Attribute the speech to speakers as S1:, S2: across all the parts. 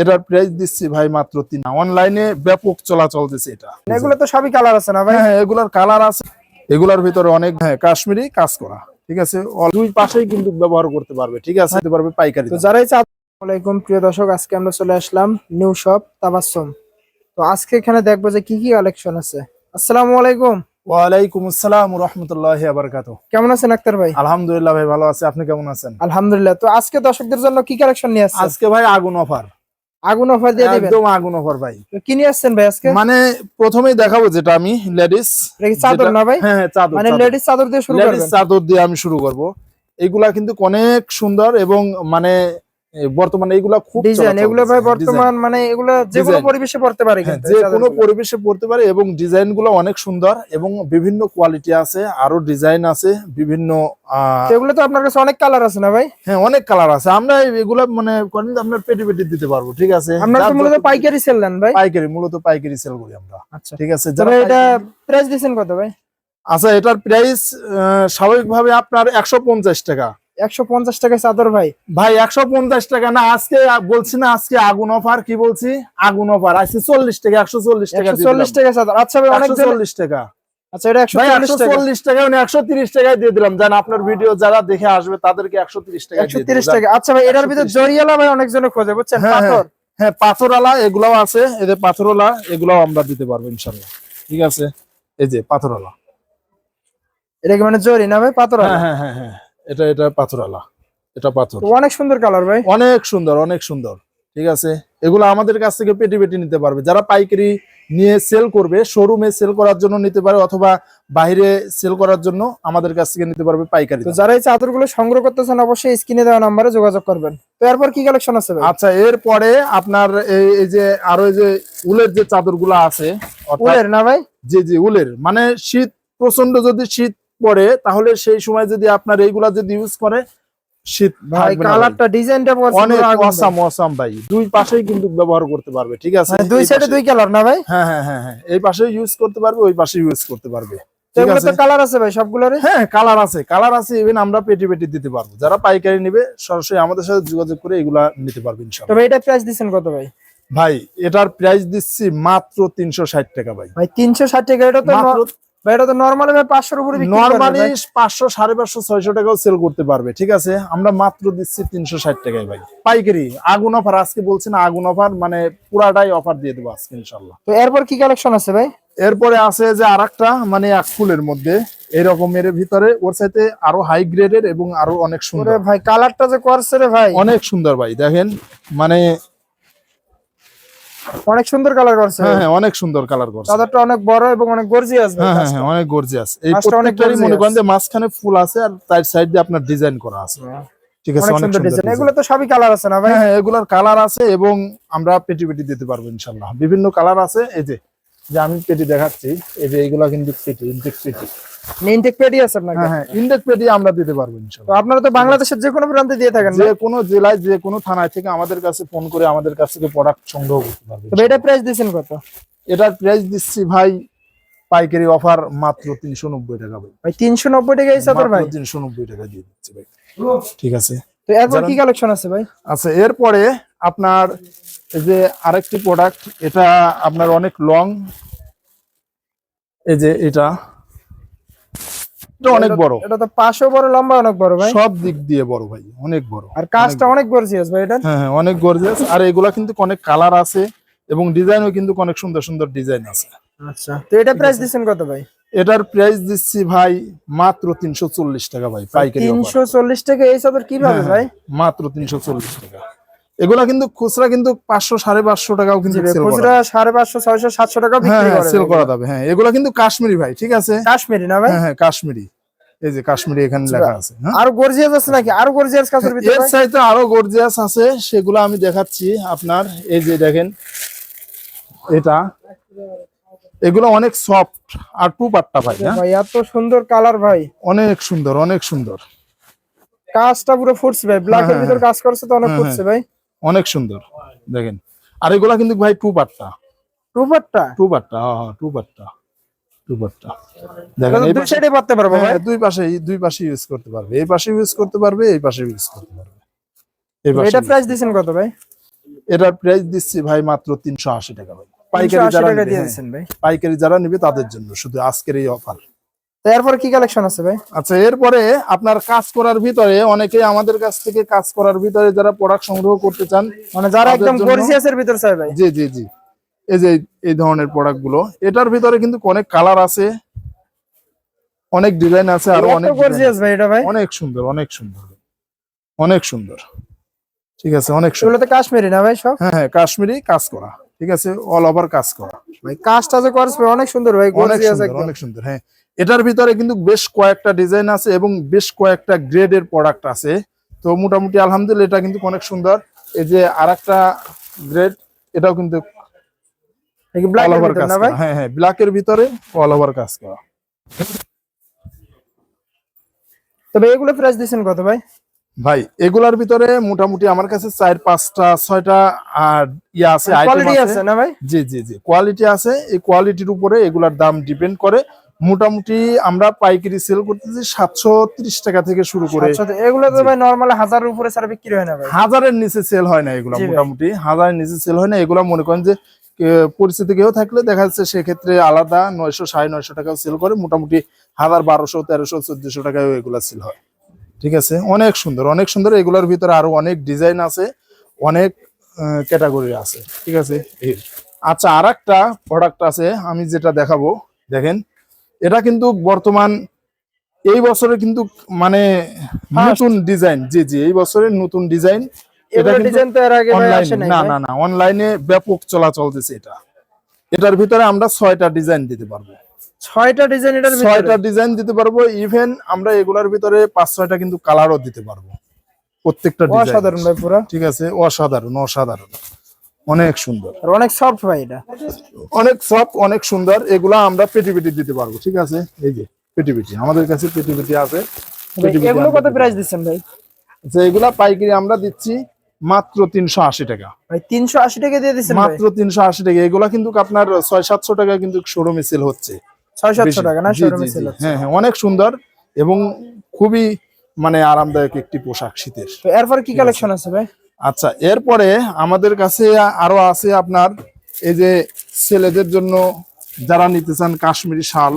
S1: এটার প্রাইস দিচ্ছি ভাই মাত্র তিন অনলাইনে ব্যাপক চলাচল দিচ্ছে এটা।
S2: এগুলো তো সবই কালার আছে না ভাই?
S1: হ্যাঁ হ্যাঁ, এগুলার কালার আছে। এগুলার ভিতরে অনেক হ্যাঁ কাশ্মীরি কাজ করা ঠিক আছে? দুই পাশেই কিন্তু ব্যবহার করতে পারবে ঠিক আছে? দিতে পারবে পাইকারি
S2: তো যারাই আলাইকুম। প্রিয় দর্শক আজকে আমরা চলে আসলাম নিউ শপ তাবাসসুম তো আজকে এখানে দেখব যে কি কি কালেকশন আছে। আসসালামু আলাইকুম।
S1: ওয়ালাইকুম আসসালাম রহমতুল্লাহ আবরকাত
S2: কেমন আছেন আক্তার ভাই?
S1: আলহামদুলিল্লাহ ভাই ভালো আছে। আপনি কেমন আছেন?
S2: আলহামদুলিল্লাহ। তো আজকে দর্শকদের জন্য কি কালেকশন নিয়ে আসছেন?
S1: আজকে ভাই আগুন অফার।
S2: আগুন অফার দিয়ে দিবেন?
S1: একদম আগুন অফার ভাই।
S2: তো কি নিয়ে আসছেন ভাই আজকে?
S1: মানে প্রথমেই দেখাবো যেটা আমি লেডিস।
S2: চাদর না ভাই?
S1: হ্যাঁ হ্যাঁ চাদর
S2: মানে লেডিস চাদর দিয়ে শুরু
S1: লেডিস চাদর দিয়ে আমি শুরু করব। এগুলা কিন্তু অনেক সুন্দর এবং মানে বর্তমানে এগুলা খুব
S2: ডিজাইন এগুলো ভাই বর্তমান মানে এগুলো যে কোনো পরিবেশে পড়তে পারে
S1: হ্যাঁ, যে কোনো পরিবেশে পড়তে পারে এবং ডিজাইনগুলো অনেক সুন্দর এবং বিভিন্ন কোয়ালিটি আছে আরও ডিজাইন আছে বিভিন্ন
S2: এগুলো তো আপনার কাছে অনেক কালার আছে না ভাই?
S1: হ্যাঁ অনেক কালার আছে। আমরা এগুলা মানে করেন আপনার পেটি পেটি দিতে পারব ঠিক আছে?
S2: আপনার তো মূলত পাইকারি সেল দেন ভাই।
S1: পাইকারি মূলত পাইকারি সেল করি আমরা।
S2: আচ্ছা।
S1: ঠিক আছে যারা
S2: এটা প্রাইস দিছেন কত ভাই?
S1: আচ্ছা এটার প্রাইস স্বাভাবিকভাবে আপনার একশো পঞ্চাশ টাকা।
S2: একশো পঞ্চাশ টাকা চাদর ভাই।
S1: ভাই একশো পঞ্চাশ টাকা না আজকে বলছি না আজকে আগুন অফার কি বলছি? আগুন অফার আজকে চল্লিশ টাকা একশো চল্লিশ টাকা
S2: চল্লিশ টাকা চাদর আচ্ছা ভাই অনেক
S1: চল্লিশ টাকা।
S2: আচ্ছা এটা একশো চল্লিশ টাকা।
S1: মানে একশো তিরিশ টাকায় দিয়ে দিলাম। জান আপনার ভিডিও যারা দেখে আসবে তাদেরকে একশো তিরিশ টাকা
S2: একশো তিরিশ টাকা। আচ্ছা ভাই এটার ভিতর
S1: 130
S2: জরিয়ালা ভাই অনেকজনে খোঁজে বুঝছেন?
S1: হ্যাঁ,
S2: পাথর।
S1: হ্যাঁ পাথরওয়ালা এগুলাও আছে এদের পাথরওয়ালা এগুলাও আমরা দিতে পারব ইনশাল্লাহ ঠিক আছে? এই যে পাথরওয়ালা।
S2: এটা কি মানে জরি না ভাই পাথর
S1: হ্যাঁ হ্যাঁ হ্যাঁ। এটা এটা পাথরওয়ালা। এটা পাথর।
S2: অনেক সুন্দর কালার ভাই।
S1: অনেক সুন্দর অনেক সুন্দর। ঠিক আছে? এগুলো আমাদের কাছ থেকে পেটি পেটি নিতে পারবে। যারা পাইকারি নিয়ে সেল করবে শোরুমে সেল করার জন্য নিতে পারে অথবা বাইরে সেল করার জন্য আমাদের কাছ থেকে নিতে পারবে পাইকারি
S2: তো যারা এই চাদরগুলো সংগ্রহ করতেছেন অবশ্যই স্ক্রিনে দেওয়া নাম্বারে যোগাযোগ করবেন। তো এরপর কি কালেকশন আছে
S1: আচ্ছা এরপরে আপনার এই এই যে আরও এই যে উলের যে চাদরগুলো আছে
S2: উলের না ভাই?
S1: জি জি উলের। মানে শীত প্রচণ্ড যদি শীত পড়ে তাহলে সেই সময় যদি আপনার এইগুলা যদি ইউজ করে শীত
S2: ভাই। কালারটা ডিজাইনটা
S1: অনেক অসাম অসাম ভাই। দুই পাশেই কিন্তু ব্যবহার করতে পারবে ঠিক আছে?
S2: মানে দুই সাইডে দুই কালার না ভাই?
S1: হ্যাঁ হ্যাঁ হ্যাঁ হ্যাঁ। এই পাশে ইউজ করতে পারবে ওই পাশে ইউজ করতে পারবে। আছে?
S2: কালার আছে ভাই সবগুলোরে
S1: হ্যাঁ কালার আছে। কালার আছে ইভেন আমরা পেটি পেটি দিতে পারব। যারা পাইকারি নেবে সরাসরি আমাদের সাথে যোগাযোগ করে এগুলা নিতে পারবে ইনশাল্লাহ।
S2: তবে এটা প্রাইস দিচ্ছেন কত ভাই?
S1: ভাই এটার প্রাইস দিচ্ছি মাত্র তিনশো ষাট টাকা ভাই।
S2: ভাই তিনশো ষাট টাকা এটা তো এটা তো নর্মালি ভাই পাঁচশোর উপরে
S1: নর্মালি
S2: ভাই।
S1: পাঁচশো সাড়ে পাঁচশো ছয়শো টাকাও সেল করতে পারবে ঠিক আছে? আমরা মাত্র দিচ্ছি তিনশো ষাট টাকায় ভাই। পাইকারি আগুন অফার আজকে বলছি না আগুন অফার মানে পুরাটাই অফার দিয়ে দেবো আজকে ইনশাল্লাহ
S2: তো এরপর কি কালেকশন আছে ভাই?
S1: এরপরে আছে যে আরেকটা মানে এক ফুলের মধ্যে এরকমের ভিতরে ওর সাথে আরও হাই গ্রেডের এবং আরও অনেক সুন্দর।
S2: ভাই কালারটা যে করছে রে ভাই।
S1: অনেক সুন্দর ভাই দেখেন মানে
S2: অনেক সুন্দর কালার করছে।
S1: হ্যাঁ হ্যাঁ অনেক সুন্দর কালার করছে।
S2: চাদরটা অনেক বড় এবং অনেক গর্জিয়াস
S1: হ্যাঁ হ্যাঁ। হ্যাঁ অনেক গর্জিয়াস এই প্রত্যেকটারই মনে করেন যে মাঝখানে ফুল আছে আর তার সাইড দিয়ে আপনার ডিজাইন করা আছে। ঠিক আছে
S2: অনেক সুন্দর ডিজাইন এগুলো তো সবই কালার আছে না ভাই?
S1: হ্যাঁ এগুলোর কালার আছে এবং আমরা পেটি পেটি দিতে পারব ইনশাল্লাহ বিভিন্ন কালার আছে এই যে যে আমি পেটি দেখাচ্ছি এই যে এগুলা কিন্তু পেটি ইনটেক পেটি।
S2: ইনটেক পেডি আছে আপনাকে
S1: হ্যাঁ হ্যাঁ ইনটেক পেটি আমরা দিতে পারব
S2: তো আপনারা তো বাংলাদেশের যে কোনো প্রান্তে দিয়ে থাকেন
S1: যে কোনো জেলায় যে কোনো থানায় থেকে আমাদের কাছে ফোন করে আমাদের কাছ থেকে প্রোডাক্ট সংগ্রহ করতে পারবে
S2: তবে এটা প্রাইস দিয়েছেন কত?
S1: এটার প্রাইস দিচ্ছি ভাই পাইকারি অফার মাত্র তিনশো নব্বই টাকা ভাই।
S2: ভাই তিনশো নব্বই টাকা এই চাদর ভাই?
S1: তিনশো নব্বই টাকা দিয়ে দিচ্ছি ভাই। ঠিক আছে?
S2: তো এরপর কি কালেকশন আছে ভাই?
S1: আচ্ছা এরপরে আপনার এই যে আরেকটি প্রোডাক্ট এটা আপনার অনেক লং এই যে এটা। অনেক বড়।
S2: এটা তো পাঁচশো বড় লম্বা অনেক বড় ভাই।
S1: সব দিক দিয়ে বড় ভাই অনেক বড়।
S2: আর কাজটা অনেক গর্জিয়াস ভাই এটা।
S1: হ্যাঁ হ্যাঁ অনেক গর্জিয়াস আর এগুলা কিন্তু অনেক কালার আছে এবং ডিজাইনও কিন্তু অনেক সুন্দর সুন্দর ডিজাইন আছে।
S2: আচ্ছা তো এটা প্রাইস দিচ্ছেন কত ভাই?
S1: এটার প্রাইস দিচ্ছি ভাই মাত্র তিনশো চল্লিশ টাকা ভাই পাইকারি
S2: তিনশো চল্লিশ টাকা এই চাদর কীভাবে
S1: হ্যাঁ,
S2: ভাই?
S1: মাত্র তিনশো চল্লিশ টাকা। এগুলা কিন্তু খুচরা কিন্তু পাঁচশো সাড়ে পাঁচশো টাকাও কিন্তু
S2: খুচরা সাড়ে পাঁচশো ছয়শো সাতশো টাকা
S1: হ্যাঁ হ্যাঁ সেল করা যাবে হ্যাঁ। এগুলা কিন্তু কাশ্মীরি ভাই ঠিক আছে?
S2: কাশ্মীরি না ভাই?
S1: হ্যাঁ হ্যাঁ কাশ্মীরি। এই যে কাশ্মীরি এখানে লেখা আছে হ্যাঁ?
S2: আরও গর্জিয়াস আছে নাকি? আরও গর্জিয়াস কাজের ভিতরে
S1: এর
S2: ভাই?
S1: আরও গর্জিয়াস আছে সেগুলো আমি দেখাচ্ছি আপনার। এই যে দেখেন এটা। এগুলো অনেক সফট আর টু পাট্টা ভাই হ্যাঁ?
S2: ভাই এত সুন্দর কালার ভাই।
S1: অনেক সুন্দর অনেক সুন্দর।
S2: কাজটা পুরো ফুটছে ভাই ব্ল্যাক এর
S1: হ্যাঁ,
S2: ভিতর কাজ করছে তো অনেক
S1: হ্যাঁ,
S2: ফুটছে ভাই।
S1: অনেক সুন্দর। দেখেন। আর এগুলা কিন্তু ভাই টু পাট্টা
S2: টুপারটা
S1: টু পাট্টা হ্যাঁ হ্যাঁ টু পাট্টা টু পাট্টা দেখেন এই
S2: দুই সাইডে পারতে পারব ভাই?
S1: হ্যাঁ, দুই পাশে দুই পাশে ইউজ করতে পারবে। এই পাশে ইউজ করতে পারবে এই পাশে ইউজ করতে পারবে।
S2: এটা প্রাইস দিয়েছেন কত ভাই?
S1: এটার প্রাইস দিচ্ছি ভাই মাত্র তিনশো আশি টাকা ভাই। পাইকারি যারা হ্যাঁ,
S2: ভাই।
S1: পাইকারি যারা নিবে তাদের জন্য শুধু আজকের এই অফার
S2: এরপর কি কালেকশন আছে ভাই?
S1: আচ্ছা এরপরে আপনার কাজ করার ভিতরে অনেকে আমাদের কাছ থেকে কাজ করার ভিতরে যারা প্রোডাক্ট সংগ্রহ করতে চান
S2: মানে যারা একদম
S1: জন্য-
S2: গর্জিয়াসের ভিতর চাই ভাই।
S1: জি জি জি। এই যে এই ধরনের প্রোডাক্টগুলো এটার ভিতরে কিন্তু অনেক কালার আছে অনেক ডিজাইন আছে আর অনেক
S2: গর্জিয়াস ভাই এটা ভাই।
S1: অনেক সুন্দর অনেক সুন্দর অনেক সুন্দর। ঠিক আছে অনেক সুন্দর।
S2: কাশ্মীরি না ভাই সব?
S1: হ্যাঁ হ্যাঁ কাশ্মীরি কাজ করা ঠিক আছে অল ওভার কাজ করা।
S2: ভাই কাজটা যে করছে অনেক সুন্দর ভাই গর্জিয়াস একদম।
S1: অনেক সুন্দর হ্যাঁ। এটার ভিতরে কিন্তু বেশ কয়েকটা ডিজাইন আছে এবং বেশ কয়েকটা গ্রেডের প্রোডাক্ট আছে। তো মোটামুটি আলহামদুলিল্লাহ এটা কিন্তু অনেক সুন্দর। এই যে আরেকটা গ্রেড এটাও কিন্তু অল ওভার কাজ হ্যাঁ হ্যাঁ ব্ল্যাকের ভিতরে অল ওভার কাজ করা।
S2: তবে এগুলো প্রাইস দিচ্ছেন কত ভাই?
S1: ভাই এগুলার ভিতরে মোটামুটি আমার কাছে চার পাঁচটা ছয়টা আর ইয়ে আছে
S2: কোয়ালিটি
S1: আছে।
S2: আছে না ভাই?
S1: জি জি জি কোয়ালিটি আছে। এই কোয়ালিটির উপরে এগুলার দাম ডিপেন্ড করে। মোটামুটি আমরা পাইকারি সেল করতেছি সাতশো ত্রিশ টাকা থেকে শুরু করে
S2: এগুলো তো ভাই নরমালি হাজারের উপরে ছাড়া বিক্রি হয় না ভাই।
S1: হাজারের নিচে সেল হয় না এগুলা। মোটামুটি। হাজারের নিচে সেল হয় না এগুলা মনে করেন যে পরিস্থিতি কেউ থাকলে দেখা যাচ্ছে সেক্ষেত্রে আলাদা নয়শো সাড়ে নয়শো টাকা সেল করে মোটামুটি হাজার বারোশো তেরোশো চোদ্দশো টাকায় এগুলা সেল হয়। ঠিক আছে? অনেক সুন্দর অনেক সুন্দর এগুলোর ভিতরে আরও অনেক ডিজাইন আছে অনেক ক্যাটাগরি আছে। ঠিক আছে? আচ্ছা আর একটা প্রোডাক্ট আছে আমি যেটা দেখাবো দেখেন। এটা কিন্তু বর্তমান এই বছরে কিন্তু মানে নতুন ডিজাইন জি জি এই বছরের নতুন ডিজাইন এটা
S2: ডিজাইন তো এর আগে
S1: অনলাইনে না না না অনলাইনে ব্যাপক চলাচল দিছে এটা। এটার ভিতরে আমরা ছয়টা ডিজাইন দিতে পারব।
S2: ছয়টা ডিজাইন এটার
S1: ছয়টা ডিজাইন দিতে পারব। ইভেন আমরা এগুলার ভিতরে পাঁচ ছয়টা কিন্তু কালারও দিতে পারব। প্রত্যেকটা ডিজাইন
S2: অসাধারণ ভাই পুরো।
S1: ঠিক আছে অসাধারণ অসাধারণ। অনেক সুন্দর।
S2: আর অনেক সফট ভাই এটা।
S1: অনেক সফট অনেক সুন্দর। এগুলা আমরা পেটি পেটি দিতে পারব ঠিক আছে? এই যে পেটি পেটি। আমাদের কাছে পেটি পেটি আছে।
S2: এগুলো কত প্রাইস। দিচ্ছেন ভাই?
S1: আচ্ছা, এগুলা পাইকারি আমরা দিচ্ছি মাত্র তিনশো আশি টাকা।
S2: ভাই তিনশো আশি টাকা দিয়ে দিচ্ছেন
S1: মাত্র তিনশো আশি টাকা। এগুলা কিন্তু আপনার ছয় সাতশো টাকা কিন্তু শোরুমে সেল হচ্ছে।
S2: ছয় সাতশো। টাকা না? শোরুমে ছিল
S1: হ্যাঁ হ্যাঁ অনেক সুন্দর এবং খুবই মানে আরামদায়ক একটি পোশাক শীতের।
S2: এরপর কি কালেকশন আছে ভাই?
S1: আচ্ছা এরপরে আমাদের কাছে আরও আছে আপনার এই যে ছেলেদের জন্য যারা নিতে চান কাশ্মীরি শাল।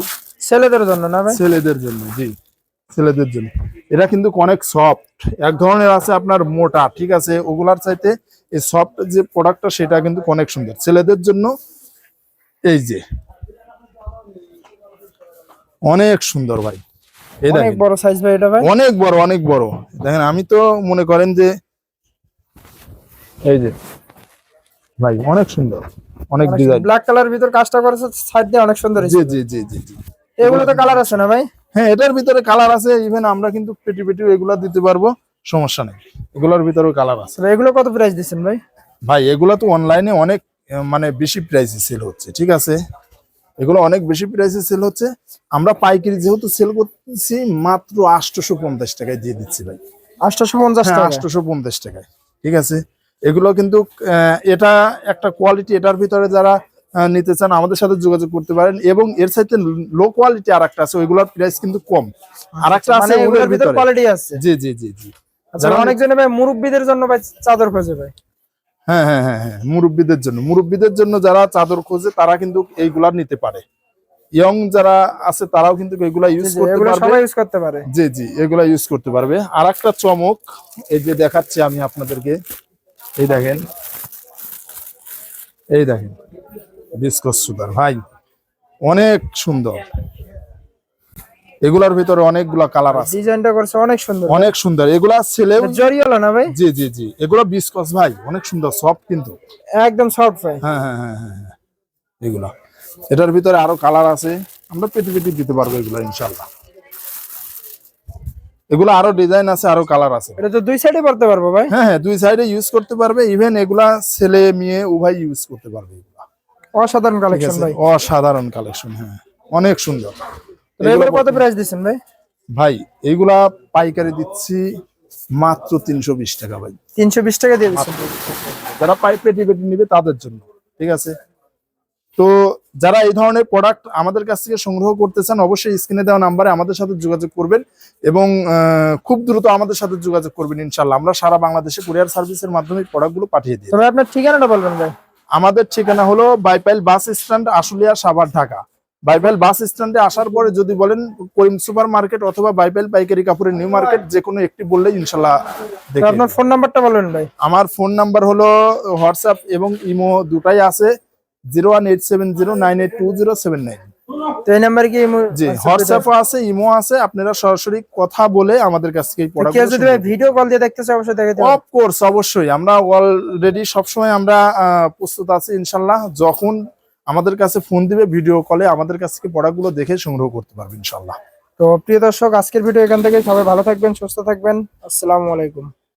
S2: ছেলেদের জন্য না ভাই?
S1: ছেলেদের জন্য জি ছেলেদের জন্য। এটা কিন্তু অনেক সফট এক ধরনের আছে আপনার মোটা ঠিক আছে? ওগুলার চাইতে এই সফট যে প্রোডাক্টটা সেটা কিন্তু অনেক সুন্দর। ছেলেদের জন্য এই যে অনেক সুন্দর ভাই।
S2: অনেক বড় সাইজ ভাই এটা ভাই?
S1: অনেক বড় অনেক বড়। দেখেন আমি তো মনে করেন যে এই যে ভাই অনেক সুন্দর অনেক ডিজাইন
S2: ব্ল্যাক কালার ভিতর কাজটা করেছে সাইড দিয়ে অনেক সুন্দর
S1: জি জি জি জি
S2: এগুলো তো কালার আছে না ভাই?
S1: হ্যাঁ এটার ভিতরে কালার আছে ইভেন আমরা কিন্তু পেটি পেটি এগুলা দিতে পারব সমস্যা নেই। এগুলোর ভিতরেও কালার আছে।
S2: এগুলো কত প্রাইস দিচ্ছেন ভাই?
S1: ভাই এগুলা তো অনলাইনে অনেক মানে বেশি প্রাইসে সেল হচ্ছে ঠিক আছে? এগুলো অনেক বেশি প্রাইসে সেল হচ্ছে। আমরা পাইকারি যেহেতু সেল করতেছি মাত্র আটশোশো পঞ্চাশ টাকায় দিয়ে দিচ্ছি ভাই।
S2: আটশোশো পঞ্চাশ
S1: হ্যাঁ
S2: টাকা
S1: আটশোশো পঞ্চাশ টাকায় ঠিক আছে? এগুলো কিন্তু এটা একটা কোয়ালিটি এটার ভিতরে যারা নিতে চান আমাদের সাথে যোগাযোগ করতে পারেন এবং এর সাথে লো কোয়ালিটি আর একটা আছে ওইগুলোর প্রাইস কিন্তু কম। আর একটা আছে
S2: মানে
S1: ওগুলোর
S2: ভিতরে কোয়ালিটি আছে?
S1: জি জি জি জি।
S2: আচ্ছা
S1: যারা
S2: অনেকজনে ভাই মুরব্বীদের জন্য ভাই চাদর খোঁজে ভাই।
S1: হ্যাঁ হ্যাঁ হ্যাঁ হ্যাঁ মুরব্বীদের জন্য। মুরব্বীদের জন্য যারা চাদর খোঁজে তারা কিন্তু এইগুলা নিতে পারে। ইয়ং যারা আছে তারাও কিন্তু এগুলা ইউজ করতে
S2: এগুলো
S1: পারবে।
S2: সবাই ইউজ করতে পারে।
S1: জি জি এগুলা ইউজ করতে পারবে। আর একটা চমক এই যে দেখাচ্ছি আমি আপনাদেরকে। এই দেখেন। এই দেখেন বিস্কস সুগার ভাই অনেক সুন্দর। এগুলার ভিতরে অনেকগুলা কালার আছে।
S2: ডিজাইনটা করছে অনেক সুন্দর।
S1: অনেক সুন্দর। এগুলা ছেলে
S2: জরিয়ালো না ভাই?
S1: জি জি জি। এগুলা বিস্কস ভাই অনেক সুন্দর সফট কিন্তু।
S2: একদম সফট ভাই।
S1: হ্যাঁ হ্যাঁ হ্যাঁ হ্যাঁ হ্যাঁ। এগুলা। এটার ভিতরে আরও কালার আছে। আমরা পেটি পেটি দিতে পারব এগুলা ইনশাল্লাহ এগুলো আরও ডিজাইন আছে আরও কালার আছে।
S2: এটা তো দুই সাইডে পড়তে পারব ভাই?
S1: হ্যাঁ হ্যাঁ দুই সাইডে ইউজ করতে পারবে ইভেন এগুলা ছেলে মেয়ে উভয় ইউজ করতে পারবে
S2: অসাধারণ কালেকশন ভাই।
S1: অসাধারণ কালেকশন হ্যাঁ অনেক সুন্দর।
S2: এগুলো কত প্রাইস দিচ্ছেন ভাই?
S1: ভাই এইগুলা পাইকারি দিচ্ছি মাত্র তিনশো বিশ টাকা ভাই।
S2: তিনশো বিশ টাকা দিয়ে দিচ্ছেন।
S1: যারা পাইপ পেটি পেটি নিবে তাদের জন্য। ঠিক আছে? তো যারা এই ধরনের প্রোডাক্ট আমাদের কাছ থেকে সংগ্রহ করতে চান অবশ্যই স্ক্রিনে দেওয়া নাম্বারে আমাদের সাথে যোগাযোগ করবেন এবং খুব দ্রুত আমাদের সাথে যোগাযোগ করবেন ইনশাল্লাহ আমরা সারা বাংলাদেশে কুরিয়ার সার্ভিসের মাধ্যমে প্রোডাক্টগুলো পাঠিয়ে দিই।
S2: তবে আপনার ঠিকানাটা বলবেন ভাই।
S1: আমাদের ঠিকানা হলো Baipail bus stand Ashulia Savar Dhaka. Baipail bus স্ট্যান্ডে আসার পরে যদি বলেন করিম সুপার মার্কেট অথবা বাইপাইল পাইকারি কাপড়ের নিউ মার্কেট যে কোনো একটি বললে ইনশাল্লাহ
S2: আপনার ফোন নাম্বারটা বলবেন ভাই।
S1: আমার ফোন নাম্বার হলো হোয়াটসঅ্যাপ এবং ইমো দুটাই আছে। Zero one eight seven zero nine eight two zero seven nine
S2: তো এই নাম্বারে কি
S1: জি হোয়াটসঅ্যাপও আছে ইমো আছে আপনারা সরাসরি কথা বলে আমাদের কাছ থেকে এই
S2: কেউ যদি ভিডিও কল দিয়ে দেখতেছে অবশ্যই।
S1: অফকোর্স অবশ্যই আমরা অলরেডি সবসময় আমরা প্রস্তুত আছি ইনশাল্লাহ যখন আমাদের কাছে ফোন দিবে ভিডিও কলে আমাদের কাছ থেকে প্রোডাক্টগুলো দেখে সংগ্রহ করতে পারবে ইনশাল্লাহ।
S2: তো প্রিয় দর্শক আজকের ভিডিও এখান থেকে সবাই ভালো থাকবেন সুস্থ থাকবেন। আসসালামু আলাইকুম।